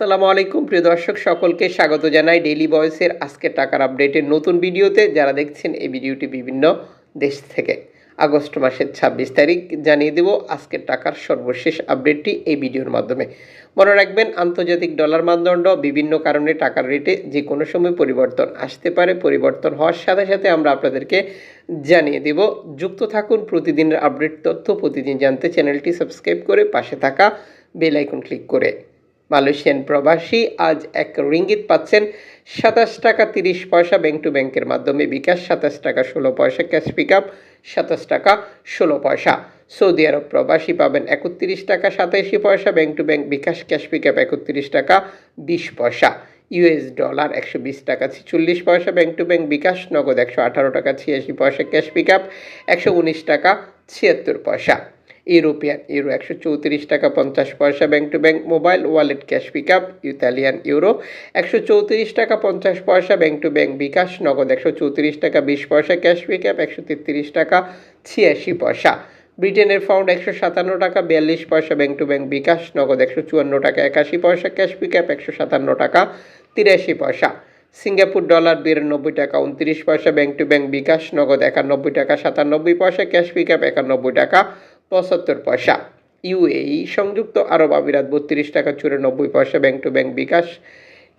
আসসালামু আলাইকুম। প্রিয় দর্শক, সকলকে স্বাগত জানাই ডেইলি ভয়েসের আজকের টাকার আপডেটের নতুন ভিডিওতে। যারা দেখছেন এই ভিডিওটি বিভিন্ন দেশ থেকে। আগস্ট মাসের ছাব্বিশ তারিখ জানিয়ে দেব আজকের টাকার সর্বশেষ আপডেটটি এই ভিডিওর মাধ্যমে। মনে রাখবেন, আন্তর্জাতিক ডলার মানদণ্ড বিভিন্ন কারণে টাকার রেটে যে কোনো সময় পরিবর্তন আসতে পারে। পরিবর্তন হওয়ার সাথে সাথে আমরা আপনাদেরকে জানিয়ে দেব। যুক্ত থাকুন, প্রতিদিনের আপডেট তথ্য প্রতিদিন জানতে চ্যানেলটি সাবস্ক্রাইব করে পাশে থাকা বেল আইকন ক্লিক করে। মালয়েশিয়ান প্রবাসী আজ এক রিঙ্গিত পাচ্ছেন সাতাশ টাকা তিরিশ পয়সা ব্যাংক টু ব্যাংকের মাধ্যমে বিকাশ, সাতাশ টাকা ষোলো পয়সা ক্যাশ পিক আপ সাতাশ টাকা ষোলো পয়সা। সৌদি আরব প্রবাসী পাবেন একত্রিশ টাকা সাতাশি পয়সা, bank to bank bKash, cash pick up একত্রিশ টাকা বিশ পয়সা। ইউএস ডলার একশো বিশ টাকা ছিচল্লিশ পয়সা, ব্যাংক টু ব্যাংক বিকাশ, নগদ একশো আঠারো টাকা ছিয়াশি পয়সা ক্যাশ পিক আপ একশো উনিশ টাকা ছিয়াত্তর পয়সা। ইউরোপিয়ান ইউরো একশো চৌত্রিশ টাকা পঞ্চাশ পয়সা bank to bank mobile wallet cash pick up Italian euro একশো চৌত্রিশ টাকা পঞ্চাশ পয়সা ব্যাংক টু ব্যাংক বিকাশ, নগদ একশো চৌত্রিশ টাকা বিশ পয়সা ক্যাশ পিক আপ একশো তেত্রিশ টাকা ছিয়াশি পয়সা। ব্রিটেনের পাউন্ড একশো সাতান্ন টাকা বিয়াল্লিশ পয়সা ব্যাংক টু ব্যাংক বিকাশ, নগদ একশো চুয়ান্ন টাকা একাশি পয়সা ক্যাশ পিক আপ একশো সাতান্ন টাকা তিরাশি পয়সা। সিঙ্গাপুর ডলার বিরানব্বই টাকা উনত্রিশ পয়সা ব্যাংক টু ব্যাংক বিকাশ, নগদ একানব্বই টাকা সাতানব্বই পয়সা ক্যাশ পিক আপ একানব্বই টাকা পঁচাত্তর পয়সা। ইউএই সংযুক্ত আরব আমিরাত বত্রিশ টাকা চুরানব্বই পয়সা bank to bank bKash.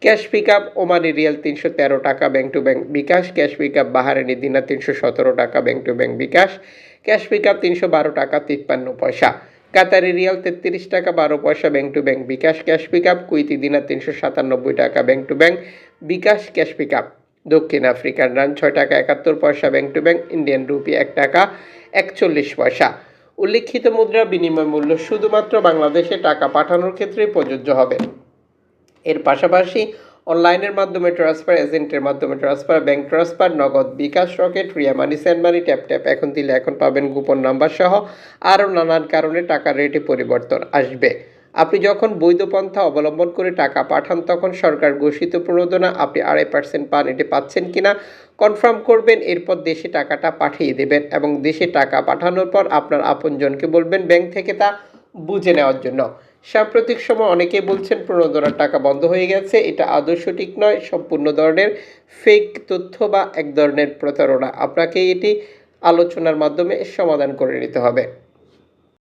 Cash pick up Omani rial তিনশো তেরো টাকা bank to bank bKash. Cash pick up Bahraini dinar তিনশো সতেরো টাকা bank to bank bKash. Cash pick up তিনশো বারো টাকা তিপ্পান্ন পয়সা। কাতারি রিয়াল তেত্রিশ টাকা বারো পয়সা bank to bank bKash. Cash pick up Kuwaiti dinar তিনশো সাতানব্বই টাকা bank to bank bKash. Cash pick up দক্ষিণ আফ্রিকান রান ছয় টাকা একাত্তর পয়সা bank to bank. Indian rupee এক টাকা একচল্লিশ পয়সা। উল্লিখিত মুদ্রা বিনিময় মূল্য শুধুমাত্র বাংলাদেশে টাকা পাঠানোর ক্ষেত্রে প্রযোজ্য হবে। এর পাশাপাশি অনলাইনের মাধ্যমে ট্রান্সফার এজেন্টের মাধ্যমে transfer, bank transfer, Nagad bKash, Rocket, Ria money, send money, tap tap, এখন দিলে এখন পাবেন গোপন নাম্বার সহ আরও নানান কারণে টাকার রেটে পরিবর্তন আসবে। আপনি যখন বৈধ পন্থা অবলম্বন করে টাকা পাঠান, তখন সরকার ঘোষিত প্রণোদনা আপনি আড়াই পার্সেন্ট পান এটি পাচ্ছেন কিনা কনফার্ম করবেন, এরপর দেশে টাকাটা পাঠিয়ে দেবেন এবং দেশে টাকা পাঠানোর পর আপনার আপনজনকে বলবেন ব্যাংক থেকে তা বুঝে নেওয়ার জন্য। সাম্প্রতিক সময় অনেকে বলছেন প্রণোদনার টাকা বন্ধ হয়ে গেছে, এটা আদর্শ ঠিক নয়, সম্পূর্ণ ধরনের ফেক তথ্য বা এক ধরনের প্রতারণা। আপনাকে এটি আলোচনার মাধ্যমে সমাধান করে নিতে হবে।